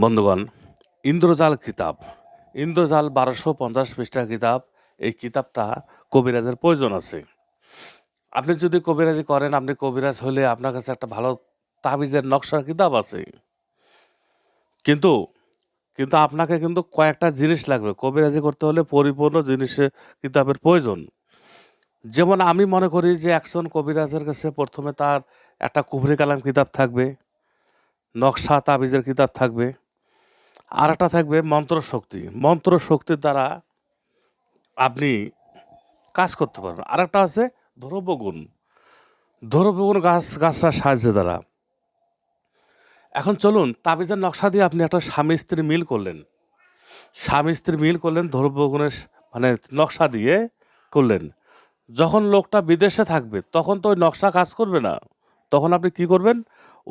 বন্ধুগণ, ইন্দ্রজাল কিতাব। ইন্দ্রজাল বারোশো পঞ্চাশ পৃষ্ঠা কিতাব। এই কিতাবটা কবিরাজের প্রয়োজন আছে। আপনি যদি কবিরাজি করেন, আপনি কবিরাজ হলে আপনার কাছে একটা ভালো তাবিজের নকশার কিতাব আছে। কিন্তু কিন্তু আপনাকে কিন্তু কয়েকটা জিনিস লাগবে। কবিরাজি করতে হলে পরিপূর্ণ জিনিসের কিতাবের প্রয়োজন। যেমন আমি মনে করি যে একজন কবিরাজের কাছে প্রথমে তার একটা কুবরি কালাম কিতাব থাকবে নকশা তাবিজের কিতাব থাকবে। আর একটা থাকবে মন্ত্র শক্তি মন্ত্র শক্তির দ্বারা আপনি কাজ করতে পারবেন। আর একটা আছে ধ্রুবগুণ ধ্রুবগুণ গাছ, গাছটার সাহায্যে দ্বারা। এখন চলুন তাবিজের নকশা দিয়ে আপনি একটা স্বামী স্ত্রী মিল করলেন। স্বামী স্ত্রী মিল করলেন ধ্রুবগুণের মানে নকশা দিয়ে করলেন। যখন লোকটা বিদেশে থাকবে, তখন তো ওই নকশা কাজ করবে না। তখন আপনি কি করবেন?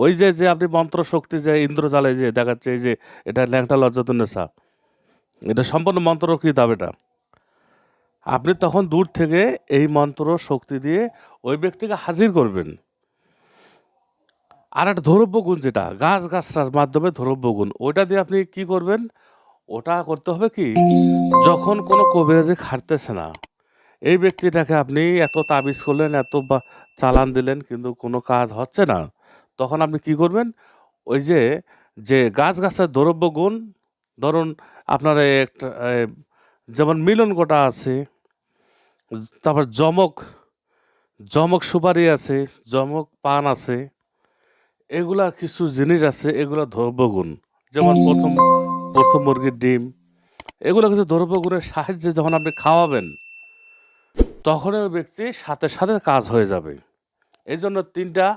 ওই যে যে আপনি মন্ত্র শক্তি যে ইন্দ্রজালে যে দেখাচ্ছে, এই যে এটা ল্যাংটা লজ্জাতুন্নেসা এটা সম্পূর্ণ মন্ত্র কি দাব এটা। আপনি তখন দূর থেকে এই মন্ত্র শক্তি দিয়ে ওই ব্যক্তিকে হাজির করবেন। আর একটা ধরব্য গুণ যেটা, গাছ গাছটার মাধ্যমে ধরব্য গুণ, ওইটা দিয়ে আপনি কি করবেন? ওটা করতে হবে কি, যখন কোনো কবিরাজি খাটতেছে না, এই ব্যক্তিটাকে আপনি এত তাবিজ করলেন, এত চালান দিলেন, কিন্তু কোনো কাজ হচ্ছে না। তখন আপনি কি করবেন? ওই যে যে গাছ গাছের দ্রব্য গুণ ধরুন আপনার একটা যেমন মিলন গোটা আছে তারপর জমক জমক সুপারি আছে জমক পান আছে এগুলা কিছু জিনিস আছে এগুলা দ্রব্যগুণ। যেমন প্রথম প্রথম মুরগির ডিম এগুলো কিছু দ্রব্যগুণের সাহায্যে যখন আপনি খাওয়াবেন তখন ওই ব্যক্তির সাথে সাথে কাজ হয়ে যাবে। এই জন্য তিনটা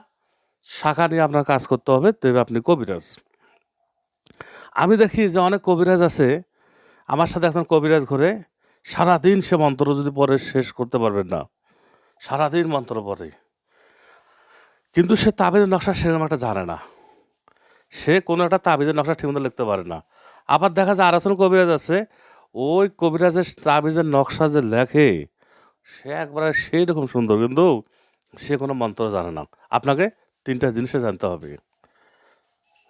শাখা নিয়ে আপনার কাজ করতে হবে, তবে আপনি কবিরাজ। আমি দেখি যে অনেক কবিরাজ আছে, আমার সাথে এখন কবিরাজ ঘুরে, সারাদিন সে মন্ত্র যদি পরে শেষ করতে পারবেন না। সারাদিন মন্ত্র পরে কিন্তু সে তাবিজের নকশা সেরকম একটা জানে না। সে কোনো একটা তাবিজের নকশা ঠিকমতো লিখতে পারে না। আবার দেখা যায় আরেকজন কবিরাজ আছে, ওই কবিরাজের তাবিজের নকশা যে লেখে, সে একবারে সেই রকম সুন্দর, কিন্তু সে কোনো মন্ত্র জানে না। আপনাকে তিনটা জিনিসে জানতে হবে।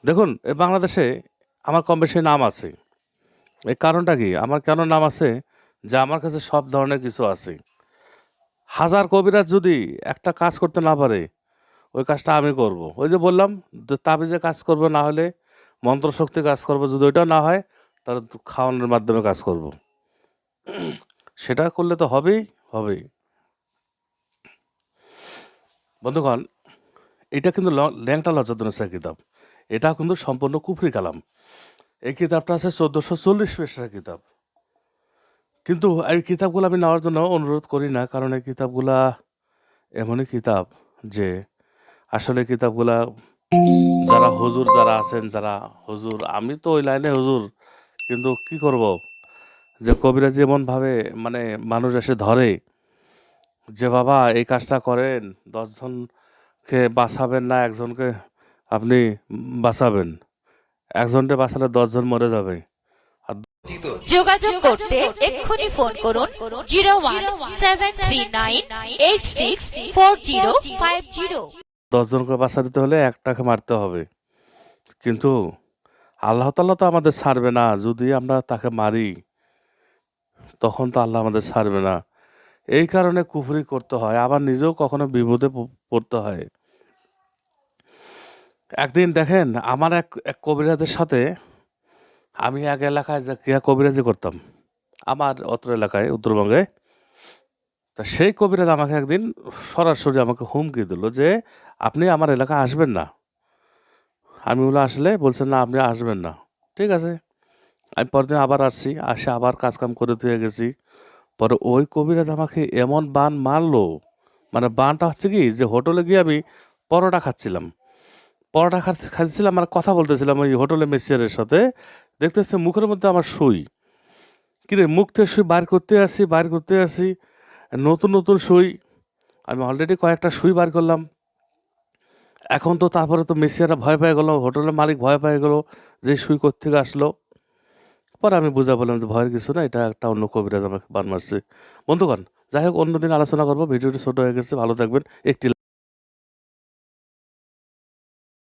দেখুন এই বাংলাদেশে আমার কম বেশি নাম আছে। এই কারণটা কি? আমার কেন নাম আছে? যে আমার কাছে সব ধরনের কিছু আছে। হাজার কবিরাজ যদি একটা কাজ করতে না পারে, ওই কাজটা আমি করব। ওই যে বললাম, যে তাবিজে কাজ করবে, না হলে মন্ত্রশক্তি কাজ করবে। যদি ওইটা না হয়, তাহলে খাওয়ানোর মাধ্যমে কাজ করব। সেটা করলে তো হবেই হবেই। বন্ধুগণ এটা কিন্তু ল্যাংটা লজ্জাতনসা কিতাব। এটা কিন্তু সম্পূর্ণ কুফরি কালাম। এই কিতাবটা আছে চোদ্দোশো চল্লিশ পৃষ্ঠার কিতাব। কিন্তু এই কিতাবগুলো আমি নেওয়ার জন্য অনুরোধ করি না, কারণ এই কিতাবগুলা এমনই কিতাব যে আসলে কিতাবগুলা যারা হুজুর যারা আছেন, যারা হুজুর, আমি তো ওই লাইনে হুজুর, কিন্তু কি করব? যে কবিরা যেমনভাবে মানে মানুষ এসে ধরে যে, বাবা, এই কাজটা করেন দশজনকে বাঁচাবেন না একজনকে আপনি বাঁচাবেন। একজনকে বাঁচালে দশজন মরে যাবে। যোগাযোগ করতে এক্ষুনি ফোন করুন zero one seven three nine eight six four zero five zero. দশজনকে বাঁচা দিতে হলে একটাকে মারতে হবে। কিন্তু আল্লাহ তাল্লাহ তো আমাদের ছাড়বে না। যদি আমরা তাকে মারি তখন তো আল্লাহ আমাদের ছাড়বে না। এই কারণে কুফরি করতে হয়, আবার নিজেও কখনো বিপদে পড়তে হয়। একদিন দেখেন, আমার এক এক কবিরাজের সাথে আমি এক এলাকায় ক্রিয়া কবিরাজি করতাম, আমার অত্র এলাকায়, উত্তরবঙ্গে, তা সেই কবিরাজ আমাকে একদিন সরাসরি আমাকে হুমকি দিল যে, আপনি আমার এলাকায় আসবেন না। আমি বলে আসলে? বলছেন না, আপনি আসবেন না। ঠিক আছে। আমি পরদিন আবার আসছি, আসে আবার কাজকাম করে ধুয়ে গেছি। পরে ওই কবিরাজ আমাকে এমন বান মারলো। মানে বানটা হচ্ছে কি যে হোটেলে গিয়ে আমি পরোটা খাচ্ছিলাম। পরোটা খাচ্ছিলাম আর কথা বলতেছিলাম ওই হোটেলে মেসিয়ারের সাথে। দেখতেছে মুখের মধ্যে আমার সুই। কিরে মুখ থেকে সুই বার করতে আসি, বার করতে আসি, নতুন নতুন সুই। আমি অলরেডি কয়েকটা সুই বার করলাম। এখন তো তারপরে তো মেসিয়ারা ভয় পেয়ে গেলো হোটেলের মালিক ভয় পেয়ে গেলো যে সুই থেকে আসলো। পরে আমি বুঝা বললাম যে ভয়ের কিছু না, এটা একটা অন্য কবিরাজ আমাকে বান মারছে। বন্ধুগণ, যাই হোক, অন্যদিন আলোচনা করব, ভিডিওটি ছোট হয়ে গেছে, ভালো থাকবেন, একটি